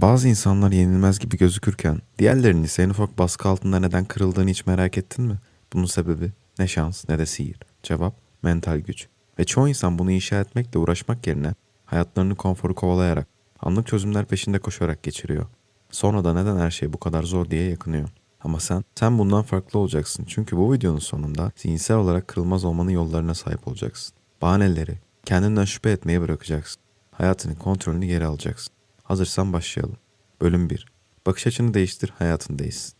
Bazı insanlar yenilmez gibi gözükürken diğerlerinin ise en ufak baskı altında neden kırıldığını hiç merak ettin mi? Bunun sebebi ne şans ne de sihir. Cevap mental güç. Ve çoğu insan bunu inşa etmekle uğraşmak yerine hayatlarını konforu kovalayarak, anlık çözümler peşinde koşarak geçiriyor. Sonra da neden her şey bu kadar zor diye yakınıyor. Ama sen, sen bundan farklı olacaksın. Çünkü bu videonun sonunda zihinsel olarak kırılmaz olmanın yollarına sahip olacaksın. Bahaneleri, kendinden şüphe etmeyi bırakacaksın. Hayatının kontrolünü geri alacaksın. Hazırsan başlayalım. Bölüm 1. Bakış açını değiştir, hayatın değişsin.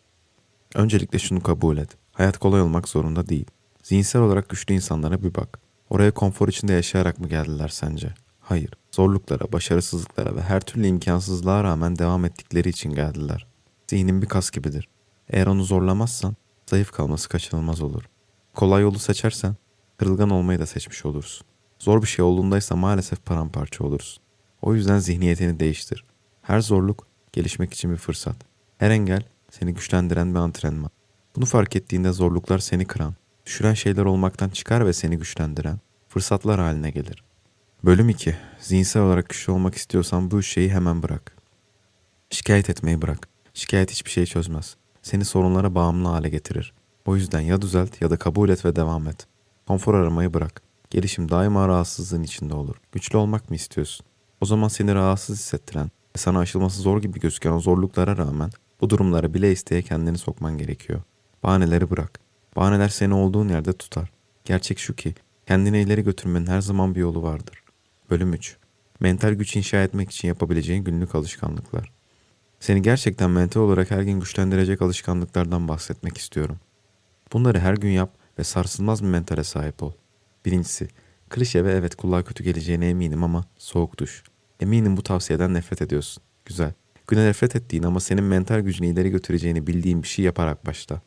Öncelikle şunu kabul et. Hayat kolay olmak zorunda değil. Zihinsel olarak güçlü insanlara bir bak. Oraya konfor içinde yaşayarak mı geldiler sence? Hayır. Zorluklara, başarısızlıklara ve her türlü imkansızlığa rağmen devam ettikleri için geldiler. Zihnin bir kas gibidir. Eğer onu zorlamazsan zayıf kalması kaçınılmaz olur. Kolay yolu seçersen kırılgan olmayı da seçmiş olursun. Zor bir şey olduğundaysa maalesef paramparça olursun. O yüzden zihniyetini değiştir. Her zorluk gelişmek için bir fırsat. Her engel seni güçlendiren bir antrenman. Bunu fark ettiğinde zorluklar seni kıran, düşüren şeyler olmaktan çıkar ve seni güçlendiren fırsatlar haline gelir. Bölüm 2. Zihinsel olarak güçlü olmak istiyorsan bu şeyi hemen bırak. Şikayet etmeyi bırak. Şikayet hiçbir şey çözmez. Seni sorunlara bağımlı hale getirir. O yüzden ya düzelt ya da kabul et ve devam et. Konfor aramayı bırak. Gelişim daima rahatsızlığın içinde olur. Güçlü olmak mı istiyorsun? O zaman seni rahatsız hissettiren sana aşılması zor gibi gözüken o zorluklara rağmen bu durumlara bile isteye kendini sokman gerekiyor. Bahaneleri bırak. Bahaneler seni olduğun yerde tutar. Gerçek şu ki kendini ileri götürmenin her zaman bir yolu vardır. Bölüm 3. Mental güç inşa etmek için yapabileceğin günlük alışkanlıklar. Seni gerçekten mental olarak her gün güçlendirecek alışkanlıklardan bahsetmek istiyorum. Bunları her gün yap ve sarsılmaz bir mentale sahip ol. Birincisi, klişe ve evet kulağa kötü geleceğine eminim ama soğuk duş. Eminim bu tavsiyeden nefret ediyorsun. Güzel. Güne nefret ettiğin ama senin mental gücünü ileri götüreceğini bildiğin bir şey yaparak başla.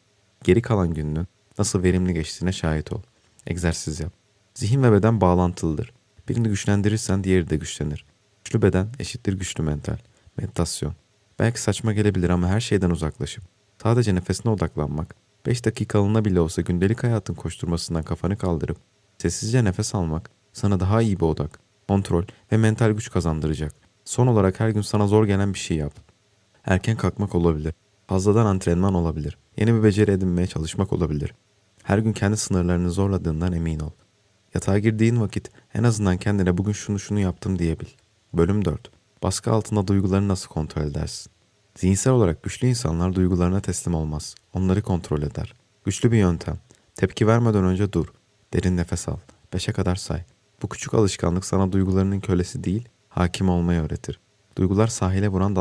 Geri kalan gününün nasıl verimli geçtiğine şahit ol. Egzersiz yap. Zihin ve beden bağlantılıdır. Birini güçlendirirsen diğeri de güçlenir. Güçlü beden eşittir güçlü mental. Meditasyon. Belki saçma gelebilir ama her şeyden uzaklaşıp sadece nefesine odaklanmak, 5 dakikalığına bile olsa gündelik hayatın koşturmasından kafanı kaldırıp sessizce nefes almak sana daha iyi bir odak, kontrol ve mental güç kazandıracak. Son olarak her gün sana zor gelen bir şey yap. Erken kalkmak olabilir. Fazladan antrenman olabilir. Yeni bir beceri edinmeye çalışmak olabilir. Her gün kendi sınırlarını zorladığından emin ol. Yatağa girdiğin vakit en azından kendine bugün şunu şunu yaptım diyebil. Bölüm 4. Baskı altında duygularını nasıl kontrol edersin? Zihinsel olarak güçlü insanlar duygularına teslim olmaz. Onları kontrol eder. Güçlü bir yöntem. Tepki vermeden önce dur. Derin nefes al. Beşe kadar say. Bu küçük alışkanlık sana duygularının kölesi değil, hakim olmayı öğretir. Duygular sahile vuran dal